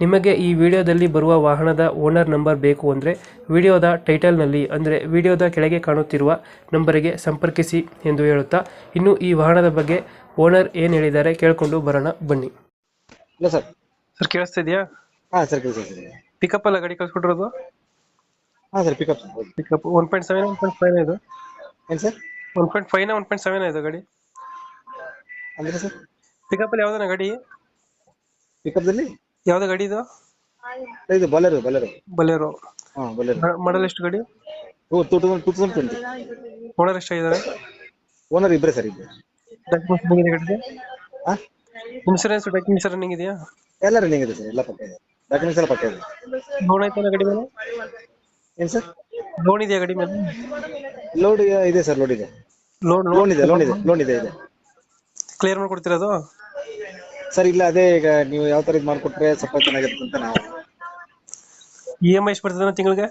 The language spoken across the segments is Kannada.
ನಿಮಗೆ ಈ ವಿಡಿಯೋದಲ್ಲಿ ಬರುವ ವಾಹನದ ಓನರ್ ನಂಬರ್ ಬೇಕು ಅಂದರೆ ವಿಡಿಯೋದ ಟೈಟಲ್ನಲ್ಲಿ ಅಂದರೆ ವಿಡಿಯೋದ ಕೆಳಗೆ ಕಾಣುತ್ತಿರುವ ನಂಬರಿಗೆ ಸಂಪರ್ಕಿಸಿ ಎಂದು ಹೇಳುತ್ತಾ ಇನ್ನು ಈ ವಾಹನದ ಬಗ್ಗೆ ಓನರ್ ಏನು ಹೇಳಿದ್ದಾರೆ ಕೇಳಿಕೊಂಡು ಬರೋಣ ಬನ್ನಿ. ಇಲ್ಲ ಸರ್. ಸರ್ ಕೇಳಿಸ್ತಾ ಇದೆಯಾ ಹಾಂ ಸರ್ ಕೇಳಿಸ್ತಿದೆ. ಪಿಕಪ್ ಅಲ್ಲ ಗಾಡಿ ಕಳ್ಸ್ಕೊಟ್ಟಿರೋದು? ಹಾಂ sir pickup pickup one point seven one point five ಇದು? ಏನು ಸರ್? ಒನ್ ಪಾಯಿಂಟ್ ಫೈವ್ನ ಒನ್ ಪಾಯಿಂಟ್ ಸೆವೆನ್ ಇದು ಗಾಡಿ? ಅಂದರೆ ಸರ್? ಪಿಕಪ್ಪಲ್ಲಿ ಯಾವ್ದಾನ ಗಾಡಿ? ಪಿಕಪ್ದಲ್ಲಿ ಯಾವ್ದು ಗಾಡಿ ಇದು? ಇದು ಬಲೆರು ಬಲೆರು. ಬಲೇರೋ. ಹಾ ಬಲೆರು. ಮಾಡಲ್ ಎಷ್ಟು ಗಾಡಿ? Two two thousand two thousand twenty. Owner ಎಷ್ಟಾಗಿದ್ದಾರೆ? Owner ಇಬ್ಬರೇ ಸರ್ ಇಬ್ಬರು ಡಾಕ್ಯುಮೆಂಟ್ಸ್ ಇದೆ ಗಾಡಿಗೆ ಹಾಂ ಇನ್ಸೂರೆನ್ಸ್ ಡಾಕ್ಯುಮೆಂಟ್ಸ್ ರನ್ನಿಂಗ್ ಇದೆಯಾ ಎಲ್ಲ ರನ್ನಿಂಗ್ ಇದೆ ಸರ್ ಎಲ್ಲ ಪಕ್ಕ ಇದೆ. ಡಾಕ್ಯುಮೆಂಟ್ಸ್ ಎಲ್ಲ ಪಕ್ಕ ಇದೆ. ಲೋನ್ ಆಯ್ತಾನ ಗಾಡಿ ಮೇಲೆ? ಏನು ಸರ್? ಲೋನ್ ಇದೆಯಾ ಗಾಡಿ ಮೇಲೆ? ಲೋಡ್ ಇದೆ ಸರ್ ಲೋಡ್ ಇದೆ. ಲೋನ್ ಲೋನ್ ಇದೆ ಲೋನ್ ಇದೆ ಲೋನ್ ಇದೆ ಇದೆ. ಕ್ಲಿಯರ್ ಮಾಡ್ಕೊಡ್ತಿರೋದು ಸರ್ ಇಲ್ಲ ಅದೇ ಈಗ ನೀವು ಯಾವ ತರ ಇದು ಮಾಡ್ಕೊಟ್ರೆ ಸ್ವಲ್ಪ ಚೆನ್ನಾಗಿರುತ್ತೆ ಅಂತ ನಾವು. ಇ ಎಂ ಐ ಎಷ್ಟು ಬರ್ತದೆ ತಿಂಗಳಿಗೆ?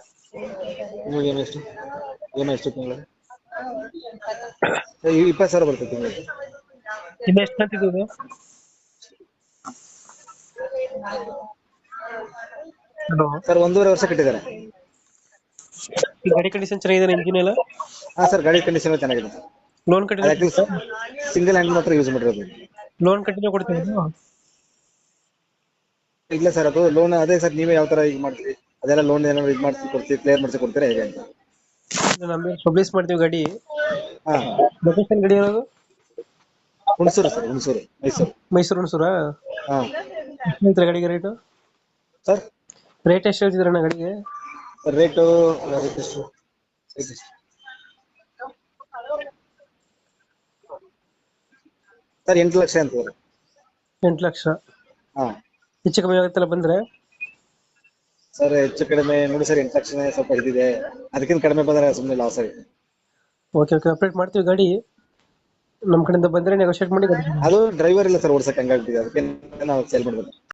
ನಿಮಗೆ ಏನು ಎಷ್ಟು? ಏನು ಎಷ್ಟು ತಿಂಗಳು ಇಪ್ಪತ್ತು ಸಾವಿರ ಬರ್ತದೆ ತಿಂಗಳಿಗೆ. ಇನ್ನ ಎಷ್ಟು ಕಂತಿದ್ದು ಇದು ಹಲೋ ಸರ್ ಒಂದೂವರೆ ವರ್ಷ ಕಟ್ಟಿದ್ದಾರೆ. ಈ ಗಾಡಿ ಕಂಡೀಷನ್ ಚೆನ್ನಾಗಿದೆ ಇಂಜಿನ್ ಎಲ್ಲ? ಹಾಂ ಸರ್ ಗಾಡಿ ಕಂಡೀಷನ್ ಚೆನ್ನಾಗಿದೆ. ಲೋನ್ ಕಟ್ಟಿದ್ರೆ ಸರ್ ಸಿಂಗಲ್ ಹ್ಯಾಂಡ್ ಮಾತ್ರ ಯೂಸ್ ಮಾಡಿರೋದು. ಲೋನ್ ಕಂಟಿನ್ಯೂ ಕೊಡ್ತೀವಿ ಇಲ್ಲ ಸರ್ ಅದು ಲೋನ್ ಅದೇ ಸರ್ ನೀವೇ ಯಾವ ತರ ಈಗ ಮಾಡ್ತೀರಿ? ಅದೆಲ್ಲ ಲೋನ್ ಏನಾದ್ರು ಇದು ಮಾಡ್ಸಿ ಕೊಡ್ತೀವಿ ಕ್ಲಿಯರ್ ಮಾಡಿಸಿ ಕೊಡ್ತೀರಾ ಹೇಗೆ ಅಂತ? ನಮಗೆ ಪಬ್ಲಿಷ್ ಮಾಡ್ತೀವಿ ಗಾಡಿ. ಹಾ. ಲೊಕೇಶನ್ ಗಾಡಿ ಇರೋದು? ಹುಣಸೂರು ಸರ್ ಹುಣಸೂರು ಮೈಸೂರು. ಮೈಸೂರು ಹುಣಸೂರಾ? ಹಾ. ಎಷ್ಟು ಗಡಿ ಗಾಡಿಗೆ ರೇಟು ಸರ್? ರೇಟ್ ಎಷ್ಟು ಹೇಳ್ತಿದ್ರಣ್ಣ ಗಡಿಗೆ? ರೇಟು ರೇಟ್ ಎಷ್ಟು? ರೇಟ್ ಎಷ್ಟು? ಸರ್ ಎಂಟು ಲಕ್ಷ ಅಂತ ಎಂಟು ಲಕ್ಷ. ಹಾ. ಹೆಚ್ಚು ಕಮ್ಮಿ ಆಗುತ್ತಲ್ಲ ಬಂದ್ರೆ? ಸರ್ ಹೆಚ್ಚು ಕಡಿಮೆ ನೋಡಿ ಸರ್ ಎಂಟು ಲಕ್ಷನೇ ಸ್ವಲ್ಪ ಇದಿದೆ ಅದಕ್ಕಿಂತ ಕಡಿಮೆ ಬಂದ್ರೆ ಸುಮ್ಮನೆ ಲಾಸ್ ಆಗುತ್ತೆ ಓಕೆ ಓಕೆ. ಅಪ್ಡೇಟ್ ಮಾಡ್ತೀವಿ ಗಾಡಿ. ನಮ್ಮ ಕಡೆಯಿಂದ ಬಂದ್ರೆ ನೆಗೋಷಿಯೇಟ್ ಮಾಡಿ ಗಾಡಿ. ಅದು ಡ್ರೈವರ್ ಇಲ್ಲ ಸರ್ ಓಡಿಸಕ್ಕೆ ಹಂಗಾಗ್ಬಿಟ್ಟಿದೆ. ಅದಕ್ಕೆ ನಾವು ಸೇಲ್ ಮಾಡ್ಬೇಕು.